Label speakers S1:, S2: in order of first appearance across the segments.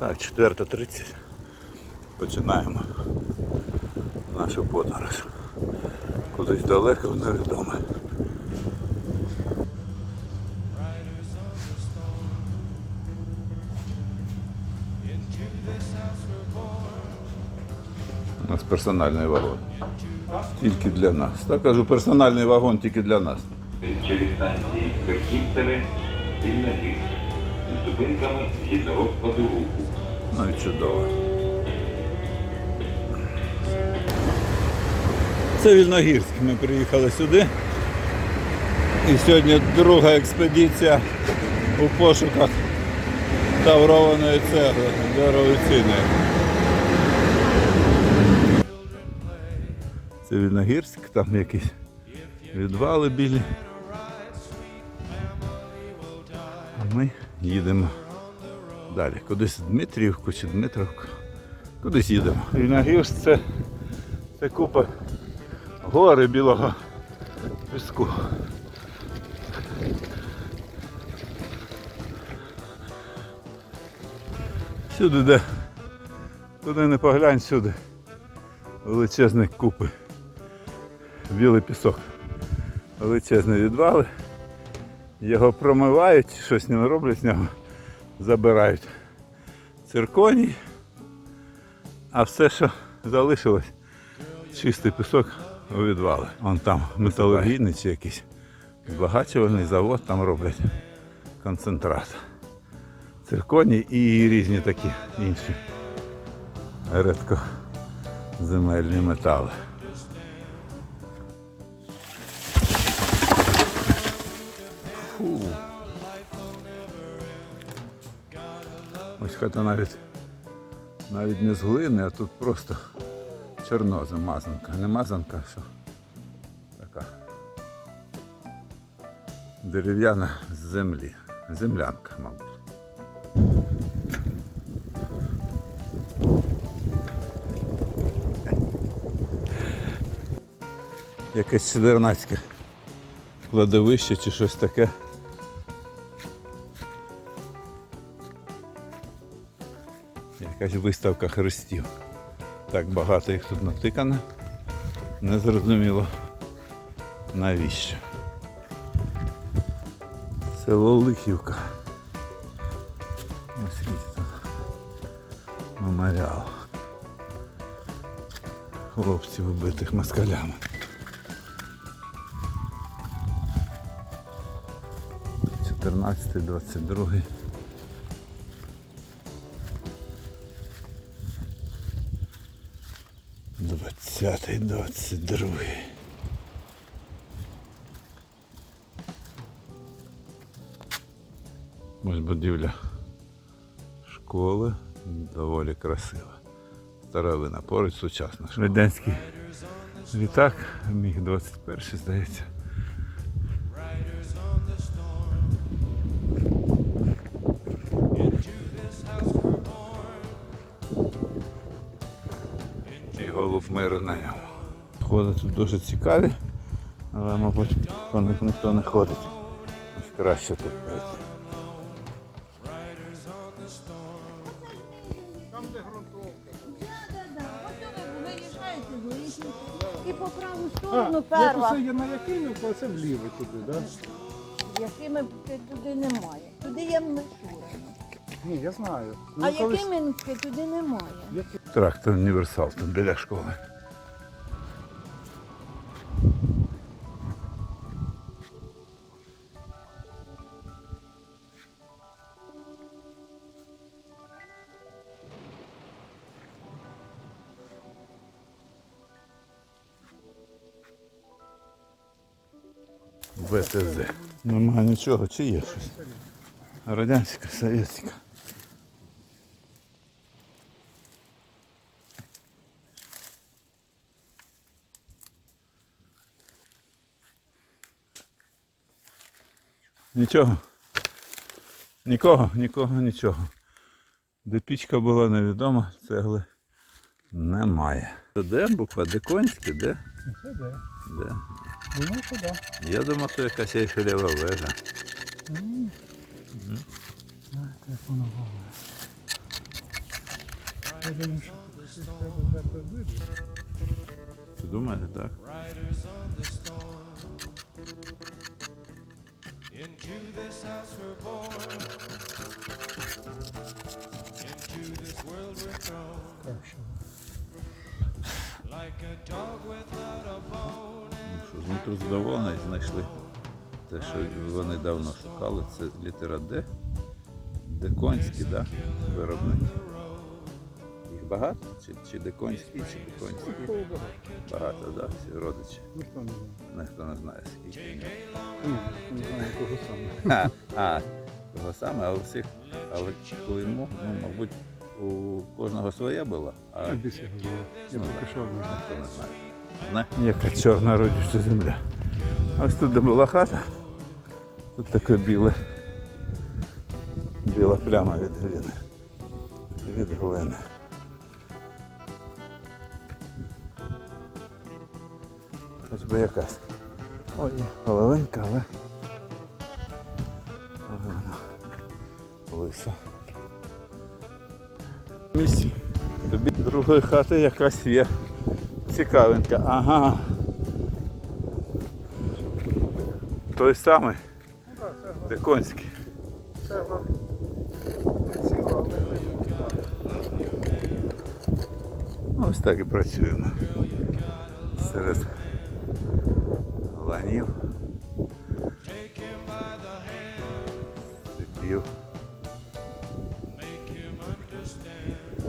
S1: Так, 4.30. Починаємо нашу подорож. Кудись далеко в невідоме. У нас персональний вагон. Тільки для нас. Так кажу, персональний вагон тільки для нас.
S2: через станції Верхівцеве, Вільногір. З зупинками згідно розкладу руху.
S1: Ну і чудово. Це Вільногірськ. Ми приїхали сюди. І сьогодні друга експедиція у пошуках таврованої цегли дорогоцінної. Це Вільногірськ, там якісь відвали білі. А ми їдемо далі. Кудись Дмитрівку чи Дмитровку. Кудись їдемо. І Вільногірськ це, це купа гори білого піску. Сюди де. Туди не поглянь сюди. Величезні купи. Білий пісок. Величезні відвали. Його промивають, щось з ним роблять з нього, забирають цирконій, а все, що залишилось, чистий пісок у відвали. Вон там металургійний чи якийсь збагачувальний завод, там роблять концентрат. Цирконій і різні такі інші редкоземельні метали. Хата навіть навіть не з глини, а тут просто чорноза, мазанка. Не мазанка, що така дерев'яна з землі. Землянка, мабуть. Якесь чудернацьке кладовище чи щось таке. Якась виставка хрестів. Так багато їх тут натикано. Незрозуміло навіщо. Село Лихівка. Ось якийсь тут меморіал. Хлопців вбитих москалями. 14, 22. Двадцятий, двадцять другий. Ось будівля школи доволі красива. Старовина, поруч сучасна. Радянський літак, міг 21 здається. Голуб миру на ньому. Ходи тут дуже цікаві, але, мабуть, по них ніхто не ходить. Ось краще тут. пройти.
S3: І по праву сторону перва.
S4: усе є на Якимівку, а це вліво туди, так? Да?
S3: Якими туди немає. Туди є Мишура.
S4: Ні, я знаю.
S3: А
S4: Ну, колись-
S3: Якиминське туди немає.
S4: Які-
S1: Трактор універсал тут біля школи. ВТЗ. Немає нічого, чи є щось? Радянська, совєтська. Нічого. Нікого, нікого, нічого. Де пічка була невідома, цегли немає. Це де буква? Де конське, де?
S4: Це де?
S1: Де?
S4: Думаю, що да.
S1: Я думав, що якась ейфелева вежа.
S4: Знаєте, як воно було. Я думаю, що тут треба дати.
S1: Ти думаєте, так?
S4: Так, що
S1: Ну що, знутрі задоволені знайшли. Те, що вони давно шукали, це літера Д. Деконські, да? Виробники. Багато? Чи, чи деконські, чи деконські? Багато, да? Всі родичі.
S4: ніхто не знає.
S1: Ніхто не знає скільки. Ні.
S4: Не знаю, кого саме.
S1: А, а, того саме, але всіх, але клеймо, ну, мабуть, у кожного своє було, а
S4: А більше говорю. Я
S1: Ну,
S4: поки що.
S1: Ніхто не знає. Не? Яка чорна родюча земля. Ось тут де була хата. Тут таке біле. Біла пляма від глини. Від глини. Би якась. Ой, половинка, але. Половина. Лиса. Місці. Тобі другої хати якась є. Цікавенька. Ага. Той самий. Деконський. Ось так і працюємо. Серед ланів. Степів.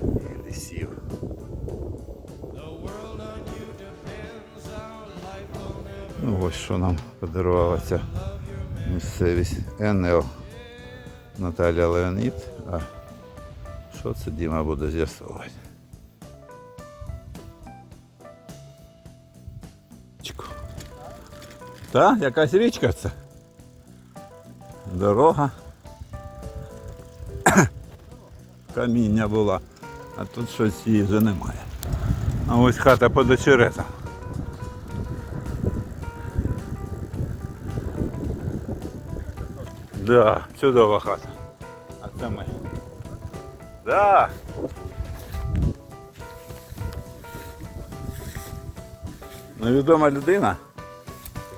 S1: І лісів. Ну ось що нам подарувала ця місцевість НЛ Наталя Леонід. А що це Діма буде з'ясовувати? Та, якась річка це. Дорога. Каміння була, а тут щось її вже немає. А ось хата під очеретом. Да, чудова хата. А це ми. Да. Невідома людина.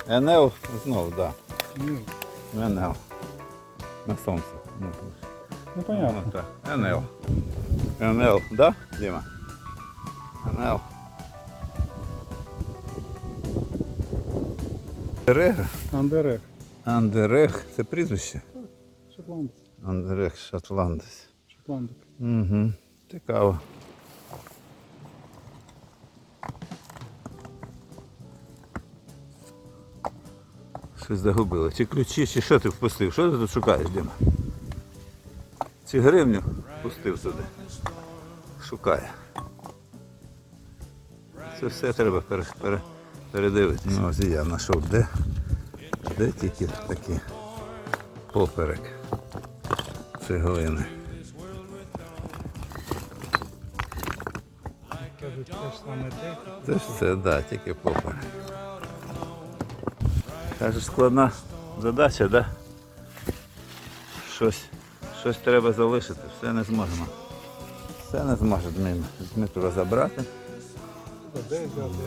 S1: НЛ знов, да.
S4: Ну,
S1: НЛ. На сонце. Ну,
S4: ну понятно.
S1: Ну, так. НЛ. НЛ, да, Дима? НЛ. Андерег.
S4: Андерек.
S1: Андерег. Це прізвище?
S4: Шотландець.
S1: Андерег Шотландець.
S4: Шотландик.
S1: Угу. Цікаво. Щось загубили. Чи ключі, чи що ти впустив? Що ти тут шукаєш, Діма? Чи гривню впустив сюди? Шукає. Це все треба пере, пере, передивитися. Ну, ось і я знайшов, де, де тільки такі поперек цеглини.
S4: Ж.
S1: Це ж це, да, тільки поперек. Каже, складна задача, да? Щось, щось треба залишити, все не зможемо. Все не зможе Дмитро, забрати.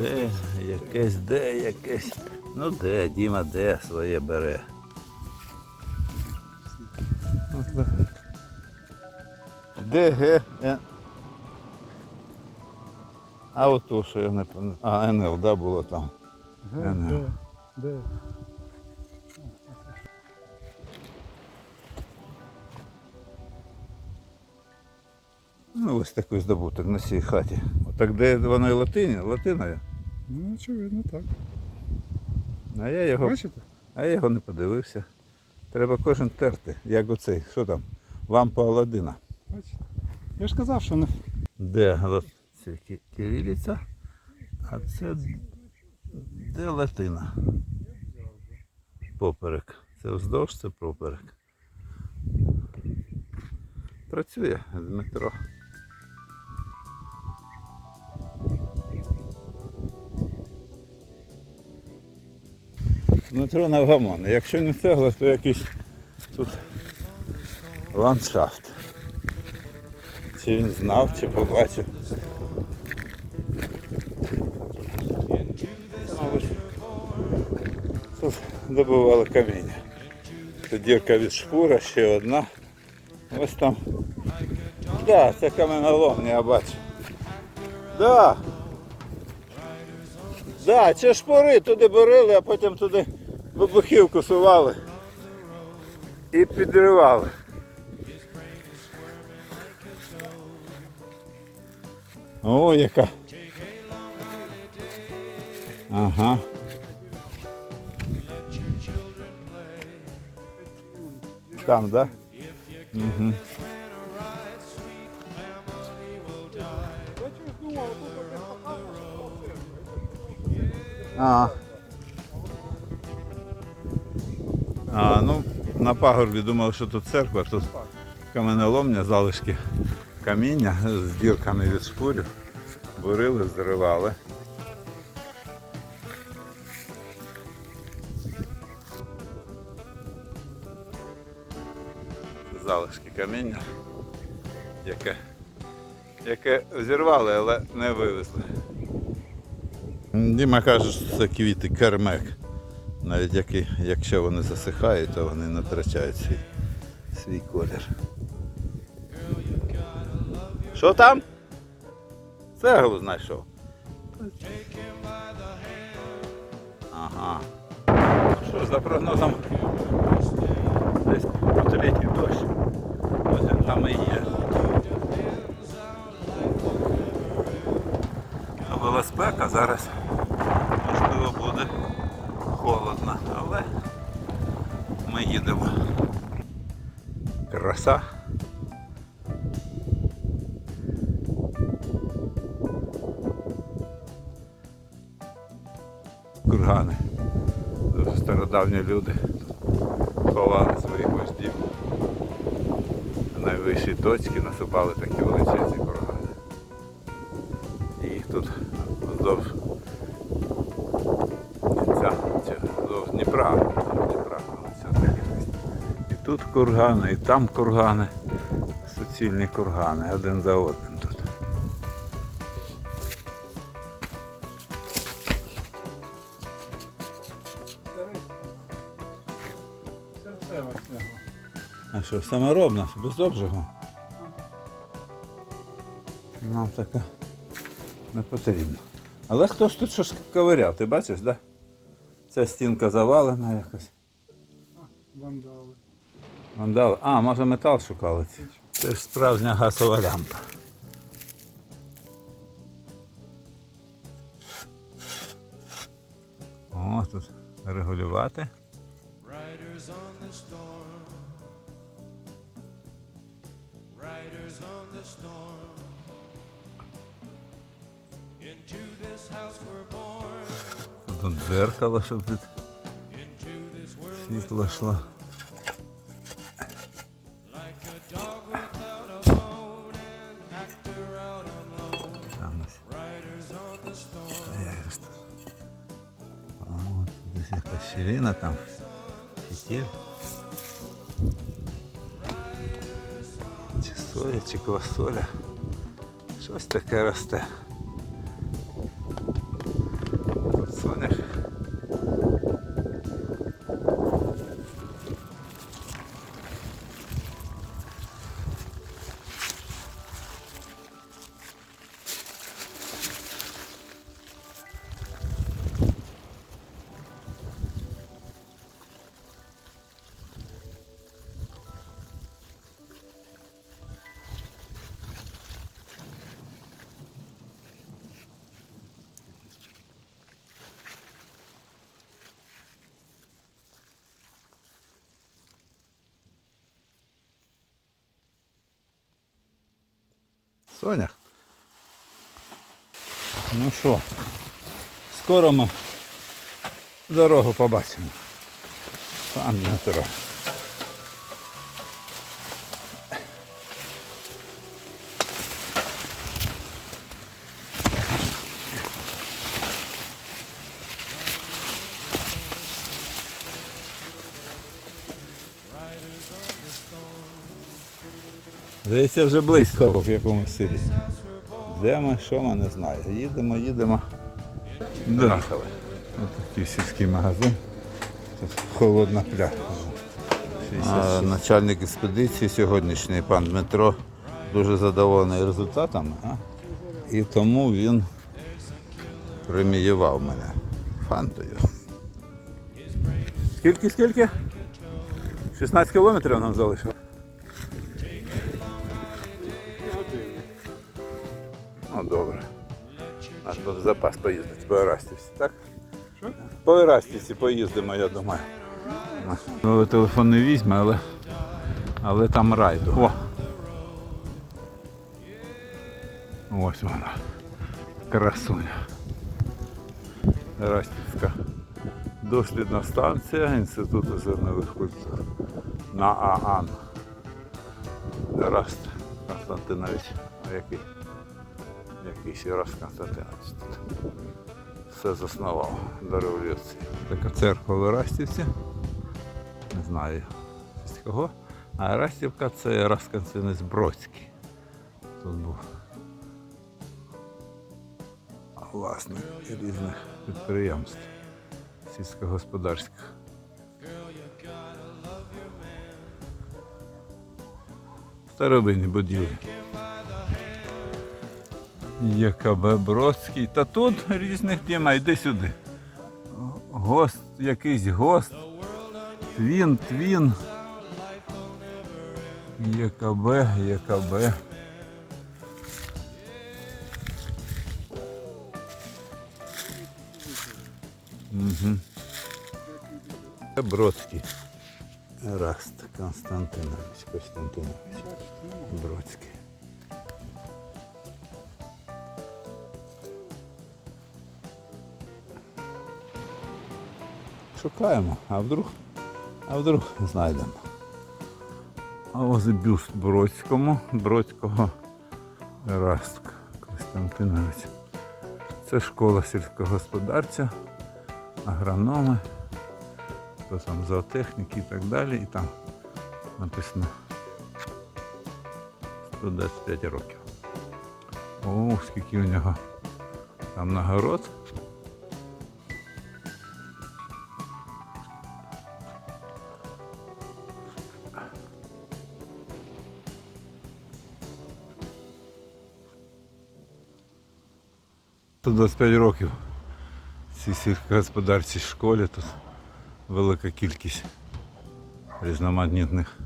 S4: Де
S1: якесь, де, якесь. Ну де, Діма, де своє бере. Де ге? Е. А от то, що я не пам'ятаю. А, НЛ, да, було там. Не.
S4: Де?
S1: Ось такий здобуток на цій хаті. Отак де воно і латині, латиною.
S4: Ну, очевидно, так.
S1: А я його,
S4: Бачите?
S1: а я його не подивився. Треба кожен терти, як оцей, що там, лампа Аладдина.
S4: Бачите? Я ж казав, що не.
S1: Де це ки- кирилиця, а це де латина. Поперек. Це вздовж, це поперек. Працює Дмитро. Дмитро навгамон. Якщо не цегла, то якийсь тут ландшафт. Чи він знав, чи побачив. Тут добували каміння. Це дірка від шпура, ще одна. Ось там. Да, це каменоломня, я бачу. Да. Да, це шпори туди бурили, а потім туди вибухівку сували і підривали. О, яка. Ага. Там, да? Угу. А. А, ну, на пагорбі думав, що тут церква, тут каменоломня, залишки каміння з дірками від шпурів. Бурили, зривали. Залишки каміння, яке, яке зірвали, але не вивезли. Діма каже, що це квіти кермек. Навіть які, якщо вони засихають, то вони не втрачають свій, свій колір. Що там? Цеглу знайшов. Ага. Що, за прогнозом десь потрітній дощ. Ось він там і є. Була спека, зараз ми їдемо. Краса. Кургани. Дуже стародавні люди ховали своїх вождів. На найвищій точці насипали такі величезні кургани, і там кургани. Суцільні кургани, один за одним тут. А що, саморобна, без обжигу? Нам така не потрібно. Але хтось тут щось ковиряв, ти бачиш, так? Да? Ця стінка завалена якось.
S4: Вандали.
S1: Вандали. А, може метал шукали. Це ж справжня газова лампа. О, тут регулювати. Тут дзеркало, щоб тут світло йшло. якась щілина там. Фітіль. Чи соя, чи квасоля. Щось таке росте. Тут сонях. Сонях. Ну що, скоро ми дорогу побачимо. Пан Дмитро. Здається, вже близько в якомусь селі. Де ми, що ми, не знаю. Їдемо, їдемо. Доїхали. Ось такий сільський магазин. Тут холодна пляж. А, начальник експедиції сьогоднішній пан Дмитро дуже задоволений результатами. А? І тому він преміював мене фантою. Скільки, скільки? 16 кілометрів нам залишило. Наш тут запас поїздить по Ерастівці, так? Що? По Ерастівці поїздимо, я думаю. Ну, телефон не візьме, але, але там райду. О! Ось вона. Красуня. Ерастівська дослідна станція Інституту зернових культур. На ААН. Раст Константинович. А який? Який раз Константинович тут. Все заснував до революції. Така церква в Растівці. Не знаю з кого. А Растівка це Константинович Бродський. Тут був власник різних підприємств сільськогосподарських. Старовинні будівлі. ЄКБ Бродський. Та тут різних тема, йди сюди. Гост, якийсь гост. Твін, твін. ЄКБ, ЄКБ. Угу. Бродський. Раст Константинович. Константинович. Бродський. Шукаємо, а вдруг, а вдруг знайдемо. А ось бюст Бродському, Бродського Растка Костянтиновича. Це школа сільськогосподарця, агрономи, хто там зоотехніки і так далі. І там написано 125 років. О, скільки у нього там нагород. Тут 25 років цій сільськогосподарчій школі тут велика кількість різноманітних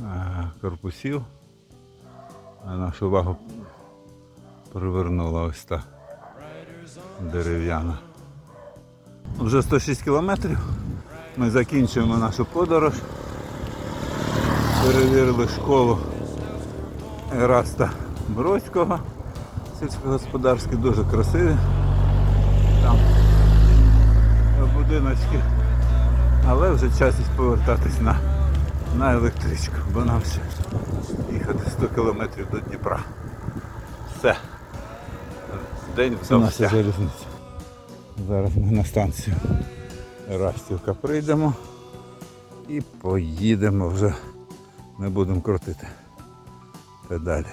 S1: е, корпусів. А нашу увагу привернула ось та дерев'яна. Вже 106 кілометрів. Ми закінчуємо нашу подорож. Перевірили школу Ераста Бродського сільськогосподарські, дуже красиві. Там будиночки. Але вже час повертатись на, на електричку, бо нам ще їхати 100 кілометрів до Дніпра. Все. День вдався. залізниця. Зараз ми на станцію Растівка прийдемо і поїдемо вже. Не будемо крутити педалі.